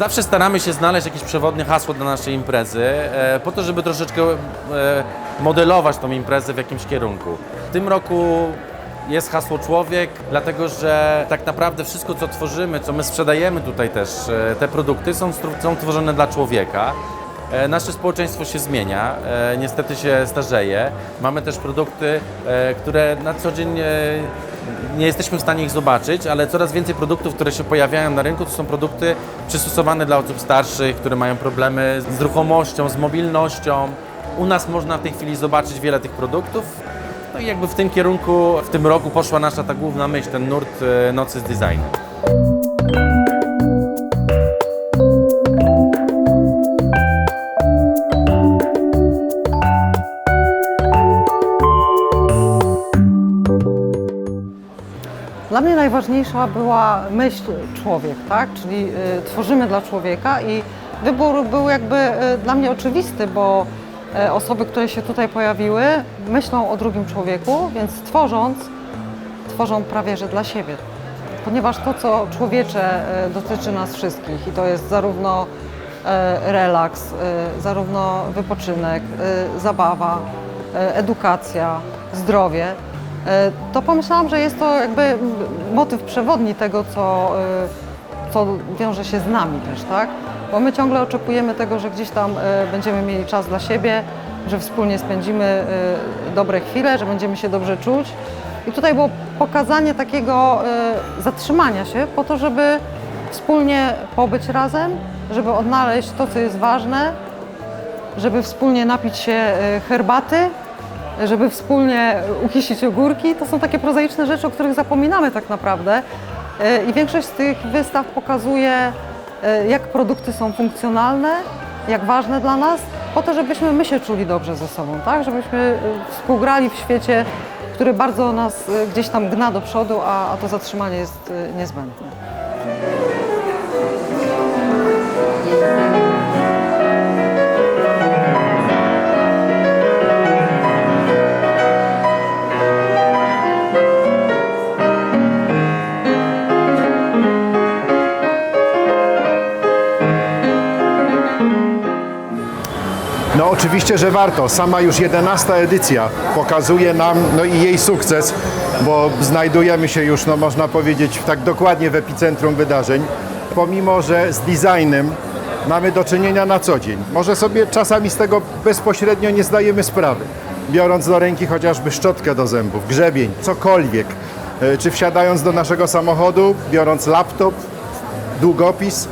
Zawsze staramy się znaleźć jakieś przewodnie hasło dla naszej imprezy, e, po to, żeby troszeczkę e, modelować tą imprezę w jakimś kierunku. W tym roku jest hasło człowiek, dlatego że tak naprawdę wszystko, co tworzymy, co my sprzedajemy tutaj też, e, te produkty są, są tworzone dla człowieka. E, Nasze społeczeństwo się zmienia, e, niestety się starzeje. Mamy też produkty, e, które na co dzień nie jesteśmy w stanie ich zobaczyć, ale coraz więcej produktów, które się pojawiają na rynku, to są produkty przystosowane dla osób starszych, które mają problemy z ruchomością, z mobilnością. U nas można w tej chwili zobaczyć wiele tych produktów. No i jakby w tym kierunku w tym roku poszła nasza ta główna myśl, ten nurt e, Nocy z Designu. Dla mnie najważniejsza była myśl człowiek, tak? Czyli y, tworzymy dla człowieka i wybór był jakby y, dla mnie oczywisty, bo y, osoby, które się tutaj pojawiły, myślą o drugim człowieku, więc tworząc, tworzą prawie że dla siebie. Ponieważ to, co człowiecze y, dotyczy nas wszystkich i to jest zarówno y, relaks, y, zarówno wypoczynek, zabawa, edukacja, zdrowie, to pomyślałam, że jest to jakby motyw przewodni tego, co, e, co wiąże się z nami też, tak? Bo my ciągle oczekujemy tego, że gdzieś tam e, będziemy mieli czas dla siebie, że wspólnie spędzimy e, dobre chwile, że będziemy się dobrze czuć. I tutaj było pokazanie takiego e, zatrzymania się po to, żeby wspólnie pobyć razem, żeby odnaleźć to, co jest ważne, żeby wspólnie napić się e, herbaty, żeby wspólnie ukisić ogórki. To są takie prozaiczne rzeczy, o których zapominamy tak naprawdę. E, I większość z tych wystaw pokazuje, e, jak produkty są funkcjonalne, jak ważne dla nas, po to, żebyśmy my się czuli dobrze ze sobą, tak? Żebyśmy e, współgrali w świecie, który bardzo nas gdzieś tam gna do przodu, a, a to zatrzymanie jest niezbędne. Oczywiście, że warto. Sama już 11 edycja pokazuje nam no i jej sukces, bo znajdujemy się już, no można powiedzieć, tak dokładnie w epicentrum wydarzeń. Pomimo, że z designem mamy do czynienia na co dzień. Może sobie czasami z tego bezpośrednio nie zdajemy sprawy. Biorąc do ręki chociażby szczotkę do zębów, grzebień, cokolwiek, e, czy wsiadając do naszego samochodu, biorąc laptop, długopis,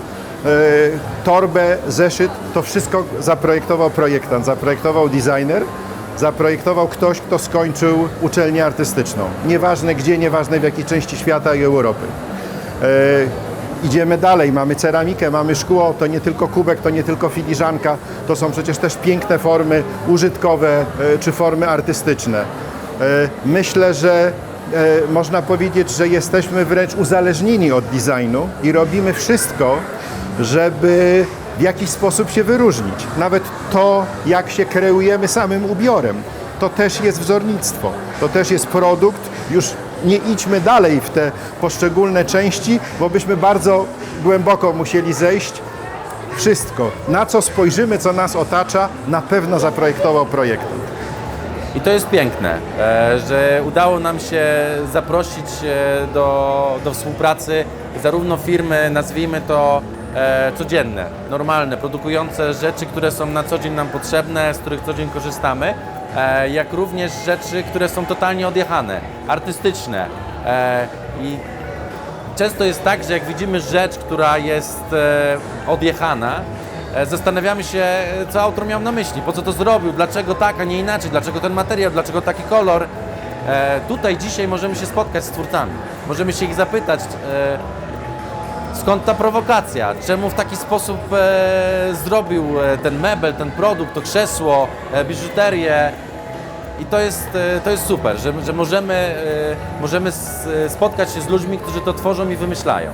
torbę, zeszyt, to wszystko zaprojektował projektant, zaprojektował designer, zaprojektował ktoś, kto skończył uczelnię artystyczną. Nieważne gdzie, nieważne w jakiej części świata i Europy. E, Idziemy dalej, mamy ceramikę, mamy szkło, to nie tylko kubek, to nie tylko filiżanka, to są przecież też piękne formy użytkowe e, czy formy artystyczne. E, Myślę, że e, można powiedzieć, że jesteśmy wręcz uzależnieni od designu i robimy wszystko, żeby w jakiś sposób się wyróżnić. Nawet to, jak się kreujemy samym ubiorem, to też jest wzornictwo, to też jest produkt. Już nie idźmy dalej w te poszczególne części, bo byśmy bardzo głęboko musieli zejść. Wszystko, na co spojrzymy, co nas otacza, na pewno zaprojektował projektant. I to jest piękne, e, że udało nam się zaprosić e, do, do współpracy zarówno firmy, nazwijmy to e, codzienne, normalne, produkujące rzeczy, które są na co dzień nam potrzebne, z których co dzień korzystamy, e, jak również rzeczy, które są totalnie odjechane, artystyczne. E, I Często jest tak, że jak widzimy rzecz, która jest e, odjechana, e, zastanawiamy się, e, co autor miał na myśli, po co to zrobił, dlaczego tak, a nie inaczej, dlaczego ten materiał, dlaczego taki kolor. E, tutaj dzisiaj możemy się spotkać z twórcami, możemy się ich zapytać, e, skąd ta prowokacja, czemu w taki sposób e, zrobił e, ten mebel, ten produkt, to krzesło, e, biżuterię. I to jest, e, to jest super, że, że możemy, e, możemy s- spotkać się z ludźmi, którzy to tworzą i wymyślają.